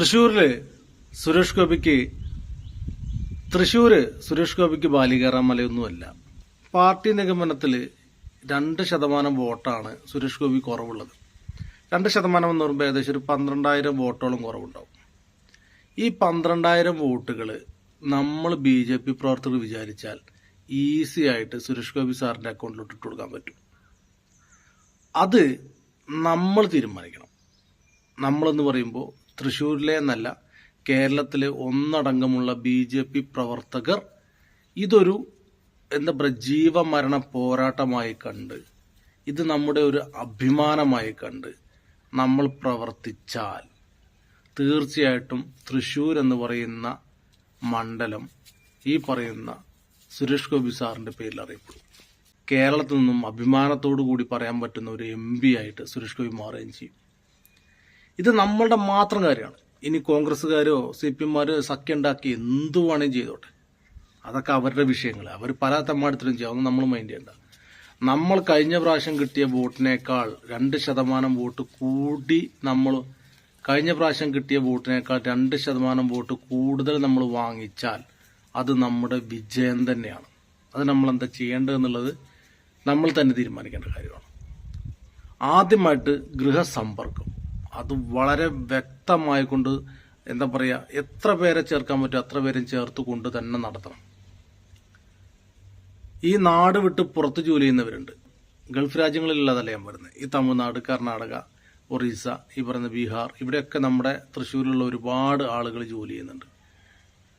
തൃശ്ശൂരിൽ സുരേഷ് ഗോപിക്ക് തൃശ്ശൂര് സുരേഷ് ഗോപിക്ക് ബാലികേറാൻ മലയൊന്നുമല്ല. പാർട്ടി നിഗമനത്തിൽ രണ്ട് ശതമാനം വോട്ടാണ് സുരേഷ് ഗോപി കുറവുള്ളത്. രണ്ട് ശതമാനം എന്ന് പറയുമ്പോൾ ഏകദേശം ഒരു പന്ത്രണ്ടായിരം വോട്ടോളം കുറവുണ്ടാവും. ഈ പന്ത്രണ്ടായിരം വോട്ടുകൾ നമ്മൾ ബി ജെ പി പ്രവർത്തകർ വിചാരിച്ചാൽ ഈസി ആയിട്ട് സുരേഷ് ഗോപി സാറിന്റെ അക്കൗണ്ടിലോട്ട് ഇട്ട് കൊടുക്കാൻ പറ്റും. അത് നമ്മൾ തീരുമാനിക്കണം. നമ്മളെന്ന് പറയുമ്പോൾ തൃശ്ശൂരിലെ എന്നല്ല കേരളത്തിലെ ഒന്നടങ്കമുള്ള ബി ജെ പി പ്രവർത്തകർ ഇതൊരു എന്താ പറയുക ജീവമരണ പോരാട്ടമായി കണ്ട് ഇത് നമ്മുടെ ഒരു അഭിമാനമായി കണ്ട് നമ്മൾ പ്രവർത്തിച്ചാൽ തീർച്ചയായിട്ടും തൃശ്ശൂർ എന്ന് പറയുന്ന മണ്ഡലം ഈ പറയുന്ന സുരേഷ് ഗോപി സാറിന്റെ പേരിൽ അറിയപ്പെടും. കേരളത്തിൽ നിന്നും അഭിമാനത്തോടു കൂടി പറയാൻ പറ്റുന്ന ഒരു എം ആയിട്ട് സുരേഷ് ഗോപി മാറുകയും ചെയ്യും. ഇത് നമ്മളുടെ മാത്രം കാര്യമാണ്. ഇനി കോൺഗ്രസ്സുകാരോ സി പി എമ്മാരോ സഖ്യം ഉണ്ടാക്കി എന്തു വേണേലും ചെയ്തോട്ടെ. അതൊക്കെ അവരുടെ വിഷയങ്ങൾ അവർ പല തമ്മാടത്തിലും ചെയ്യാം. അതൊന്നും നമ്മൾ മൈൻഡ് ചെയ്യണ്ട. നമ്മൾ കഴിഞ്ഞ പ്രാവശ്യം കിട്ടിയ വോട്ടിനേക്കാൾ രണ്ട് ശതമാനം വോട്ട് കൂടി നമ്മൾ കഴിഞ്ഞ പ്രാവശ്യം കിട്ടിയ വോട്ടിനേക്കാൾ രണ്ട് ശതമാനം വോട്ട് കൂടുതൽ നമ്മൾ വാങ്ങിച്ചാൽ അത് നമ്മുടെ വിജയം തന്നെയാണ്. അത് നമ്മൾ എന്താ ചെയ്യേണ്ടതെന്നുള്ളത് നമ്മൾ തന്നെ തീരുമാനിക്കേണ്ട കാര്യമാണ്. ആദ്യമായിട്ട് ഗൃഹസമ്പർക്കം. അത് വളരെ വ്യക്തമായി കൊണ്ട് എന്താ പറയുക എത്ര പേരെ ചേർക്കാൻ പറ്റും അത്ര പേരും ചേർത്ത് കൊണ്ട് തന്നെ നടത്തണം. ഈ നാട് വിട്ട് പുറത്ത് ജോലി ചെയ്യുന്നവരുണ്ട്. ഗൾഫ് രാജ്യങ്ങളിലുള്ളതല്ല ഞാൻ പറയുന്നത്. ഈ തമിഴ്നാട് കർണാടക ഒറീസ ഈ പറയുന്ന ബീഹാർ ഇവിടെയൊക്കെ നമ്മുടെ തൃശ്ശൂരിലുള്ള ഒരുപാട് ആളുകൾ ജോലി ചെയ്യുന്നുണ്ട്.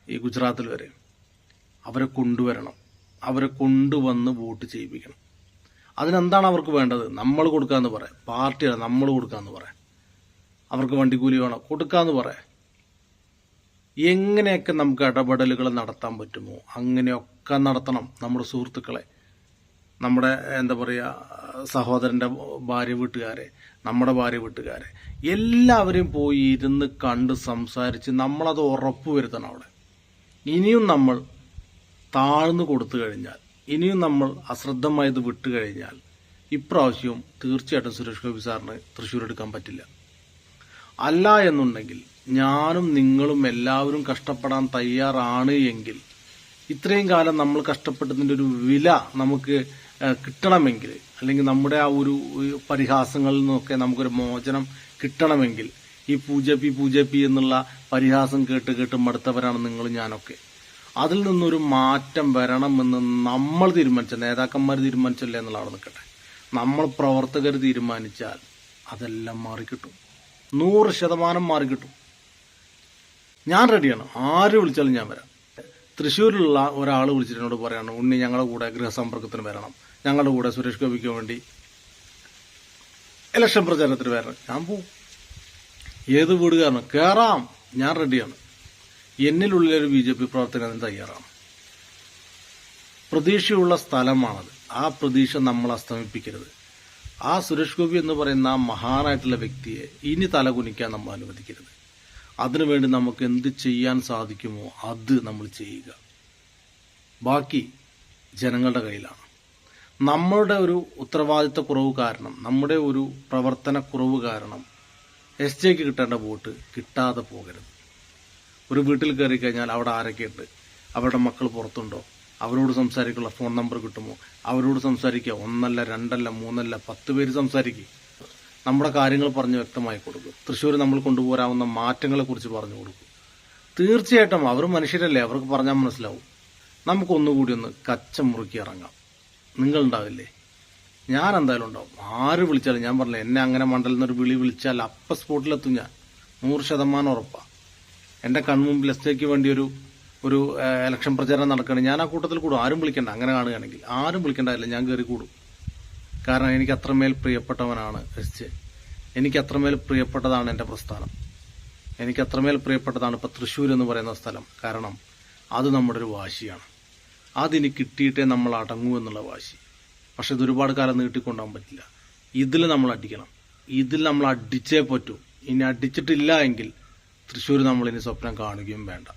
ഈ ഗുജറാത്തിൽ വരെ. അവരെ കൊണ്ടുവരണം. അവരെ കൊണ്ടുവന്ന് വോട്ട് ചെയ്യിപ്പിക്കണം. അതിനെന്താണ് അവർക്ക് വേണ്ടത്? നമ്മൾ കൊടുക്കാന്ന് പറയാം. പാർട്ടിയാണ് നമ്മൾ കൊടുക്കാന്ന് പറയാം. അവർക്ക് വണ്ടിക്കൂലി വേണം. കൊടുക്കാന്ന് പറയാം. എങ്ങനെയൊക്കെ നമുക്ക് ഇടപെടലുകൾ നടത്താൻ പറ്റുമോ? അങ്ങനെയൊക്കെ നടത്തണം നമ്മുടെ സുഹൃത്തുക്കളെ. നമ്മുടെ എന്താ പറയുക സഹോദരന്റെ ഭാര്യ വീട്ടുകാരെ നമ്മുടെ ഭാര്യ വീട്ടുകാരെ. എല്ലാവരെയും പോയി ഇരുന്ന് കണ്ട് സംസാരിച്ച് നമ്മളത് ഉറപ്പുവരുത്തണം അവിടെ. ഇനിയും നമ്മൾ താഴ്ന്നു കൊടുത്തു കഴിഞ്ഞാൽ ഇനിയും നമ്മൾ അശ്രദ്ധമായത് വിട്ടു കഴിഞ്ഞാൽ ഇപ്രാവശ്യവും തീർച്ചയായിട്ടും സുരേഷ് ഗോപി സാറിന് തൃശ്ശൂർ എടുക്കാൻ പറ്റില്ല. അല്ല എന്നുണ്ടെങ്കിൽ ഞാനും നിങ്ങളും എല്ലാവരും കഷ്ടപ്പെടാൻ തയ്യാറാണ് എങ്കിൽ ഇത്രയും കാലം നമ്മൾ കഷ്ടപ്പെട്ടതിന്റെ ഒരു വില നമുക്ക് കിട്ടണമെങ്കിൽ അല്ലെങ്കിൽ നമ്മുടെ ആ ഒരു പരിഹാസങ്ങളിൽ നിന്നൊക്കെ നമുക്കൊരു മോചനം കിട്ടണമെങ്കിൽ ഈ പൂജ പി പൂജ പി എന്നുള്ള പരിഹാസം കേട്ട് കേട്ട് മടുത്തവരാണ് നിങ്ങൾ ഞാനൊക്കെ. അതിൽ നിന്നൊരു മാറ്റം വരണമെന്ന് നമ്മൾ തീരുമാനിച്ച നേതാക്കന്മാർ തീരുമാനിച്ചല്ലേ എന്നുള്ളതാണ് നിൽക്കട്ടെ. നമ്മൾ പ്രവർത്തകർ തീരുമാനിച്ചാൽ അതെല്ലാം മാറിക്കിട്ടും. നൂറ് ശതമാനം മാറിക്കിട്ടും ഞാൻ റെഡിയാണ് ആര് വിളിച്ചാലും ഞാൻ വരാം. തൃശ്ശൂരിലുള്ള ഒരാൾ വിളിച്ചിട്ട് പറയാണ് ഉണ്ണി ഞങ്ങളുടെ കൂടെ ഗൃഹസമ്പർക്കത്തിന് വരണം. ഞങ്ങളുടെ കൂടെ സുരേഷ് ഗോപിക്ക് വേണ്ടി ഇലക്ഷൻ പ്രചാരണത്തിന് വരണം. ഞാൻ പോവും. ഏത് വീടുകാരനും കയറാം ഞാൻ റെഡിയാണ് എന്നിലുള്ളൊരു ബി ജെ പി പ്രവർത്തകൻ അതിന് തയ്യാറാണ്. പ്രതീക്ഷയുള്ള സ്ഥലമാണത്. ആ പ്രതീക്ഷ നമ്മൾ അസ്തമിപ്പിക്കരുത്. ആ സുരേഷ് ഗോപി എന്ന് പറയുന്ന ആ മഹാനായിട്ടുള്ള വ്യക്തിയെ ഇനി തലകുനിക്കാൻ നമ്മൾ അനുവദിക്കരുത്. അതിനുവേണ്ടി നമുക്ക് എന്ത് ചെയ്യാൻ സാധിക്കുമോ അത് നമ്മൾ ചെയ്യുക. ബാക്കി ജനങ്ങളുടെ കയ്യിലാണ്. നമ്മളുടെ ഒരു ഉത്തരവാദിത്ത കുറവ് കാരണം നമ്മുടെ ഒരു പ്രവർത്തനക്കുറവ് കാരണം എസ് ജെക്ക് കിട്ടേണ്ട വോട്ട് കിട്ടാതെ പോകരുത്. ഒരു വീട്ടിൽ കയറി കഴിഞ്ഞാൽ അവിടെ ആരൊക്കെയുണ്ട്? അവരുടെ മക്കൾ പുറത്തുണ്ടോ? അവരോട് സംസാരിക്കുള്ള ഫോൺ നമ്പർ കിട്ടുമോ? അവരോട് സംസാരിക്കുക. ഒന്നല്ല രണ്ടല്ല മൂന്നല്ല പത്ത് പേര് സംസാരിക്കുക. നമ്മുടെ കാര്യങ്ങൾ പറഞ്ഞ് വ്യക്തമായി കൊടുക്കും. തൃശ്ശൂർ നമ്മൾ കൊണ്ടുപോരാവുന്ന മാറ്റങ്ങളെ കുറിച്ച് പറഞ്ഞു കൊടുക്കും. തീർച്ചയായിട്ടും അവർ മനുഷ്യരല്ലേ? അവർക്ക് പറഞ്ഞാൽ മനസ്സിലാവും. നമുക്കൊന്നുകൂടി ഒന്ന് കച്ച മുറുക്കി ഇറങ്ങാം. നിങ്ങളുണ്ടാവില്ലേ? ഞാൻ എന്തായാലും ഉണ്ടാവും. ആര് വിളിച്ചാലും ഞാൻ പറഞ്ഞില്ല എന്നെ അങ്ങനെ മണ്ഡലത്തിൽ നിന്നൊരു വിളി വിളിച്ചാൽ അപ്പ സ്പോട്ടിലെത്തും ഞാൻ. നൂറ് ശതമാനം ഉറപ്പാണ് എന്റെ കൺമുമ്പിൽ എസ് വേണ്ടി ഒരു ഒരു ഇലക്ഷൻ പ്രചാരണം നടക്കുകയാണ് ഞാൻ ആ കൂട്ടത്തിൽ കൂടും. ആരും വിളിക്കണ്ട. അങ്ങനെ കാണുകയാണെങ്കിൽ ആരും വിളിക്കേണ്ടതില്ല ഞാൻ കയറി കൂടും. കാരണം എനിക്ക് അത്രമേൽ പ്രിയപ്പെട്ടവനാണ് എസ് എനിക്ക് അത്രമേൽ പ്രിയപ്പെട്ടതാണ് എന്റെ പ്രസ്ഥാനം. എനിക്ക് അത്രമേൽ പ്രിയപ്പെട്ടതാണ് ഇപ്പൊ തൃശ്ശൂർ എന്ന് പറയുന്ന സ്ഥലം. കാരണം അത് നമ്മുടെ ഒരു വാശിയാണ്. അതിന് കിട്ടിയിട്ടേ നമ്മൾ അടങ്ങൂ എന്നുള്ള വാശി. പക്ഷെ ഇത് ഒരുപാട് കാലം നീട്ടിക്കൊണ്ടുപോകാൻ പറ്റില്ല. ഇതിൽ നമ്മൾ അടിക്കണം. ഇതിൽ നമ്മൾ അടിച്ചേ പറ്റൂ. ഇനി അടിച്ചിട്ടില്ല എങ്കിൽ തൃശ്ശൂർ നമ്മൾ ഇനി സ്വപ്നം കാണുകയും വേണ്ട.